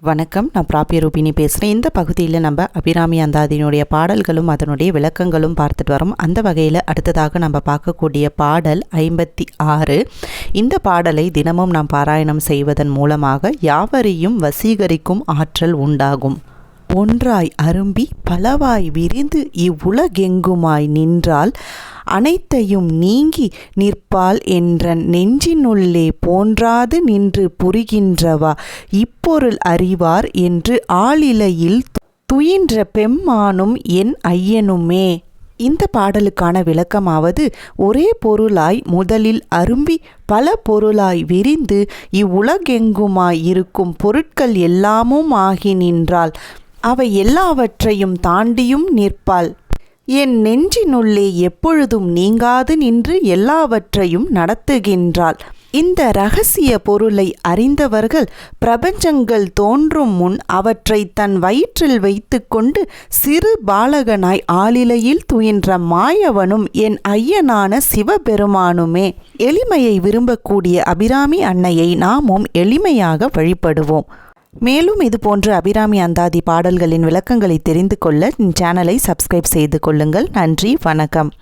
வணக்கம் நான் பிராபிய ரூபினி பேசுகிறேன் இந்த பகுதியில் நம்ம அபிராமி அந்தாதியினுடைய பாடல்களும் அதனுடைய விளக்கங்களும் பார்த்துட்டு வரோம். அந்த வகையில் அடுத்ததாக நம்ம பார்க்கக்கூடிய பாடல் ஐம்பத்தி ஆறு. இந்த பாடலை தினமும் நாம் பாராயணம் செய்வதன் மூலமாக யாவரையும் வசீகரிக்கும் ஆற்றல் உண்டாகும். ஒன்றாய் அரும்பி பலவாய் விரிந்து இவ்வுலகெங்குமாய் நின்றால் அனைத்தையும் நீங்கி நிற்பாள் என்ற நெஞ்சினுள்ளே போன்றாது நின்று புரிகின்றவா? இப்பொருள் அறிவார் என்று ஆளிலையில் துயின்ற பெம்மானும் என் ஐயனுமே. இந்த பாடலுக்கான விளக்கமாவது ஒரே பொருளாய் முதலில் அரும்பி பல பொருளாய் விரிந்து இவ்வுலகெங்குமாய் இருக்கும் பொருட்கள் எல்லாமும் ஆகி நின்றாள். அவை எல்லாவற்றையும் தாண்டியும் நிற்பாள். என் நெஞ்சினுள்ளே எப்பொழுதும் நீங்காது நின்று எல்லாவற்றையும் நடத்துகின்றாள். இந்த ரகசிய பொருளை அறிந்தவர்கள் பிரபஞ்சங்கள் தோன்றும் முன் அவற்றை தன் வயிற்றில் வைத்துக்கொண்டு சிறு பாலகனாய் ஆளிலையில் துயின்ற மாயவனும் என் ஐயனான சிவபெருமானுமே. எளிமையை விரும்பக்கூடிய அபிராமி அன்னையை நாமும் எளிமையாக வழிபடுவோம். மேலும் இது போன்ற அபிராமி அந்தாதி பாடல்களின் விளக்கங்களை தெரிந்து கொள்ள சேனலை சப்ஸ்கிரைப் செய்து கொள்ளுங்கள். நன்றி வணக்கம்.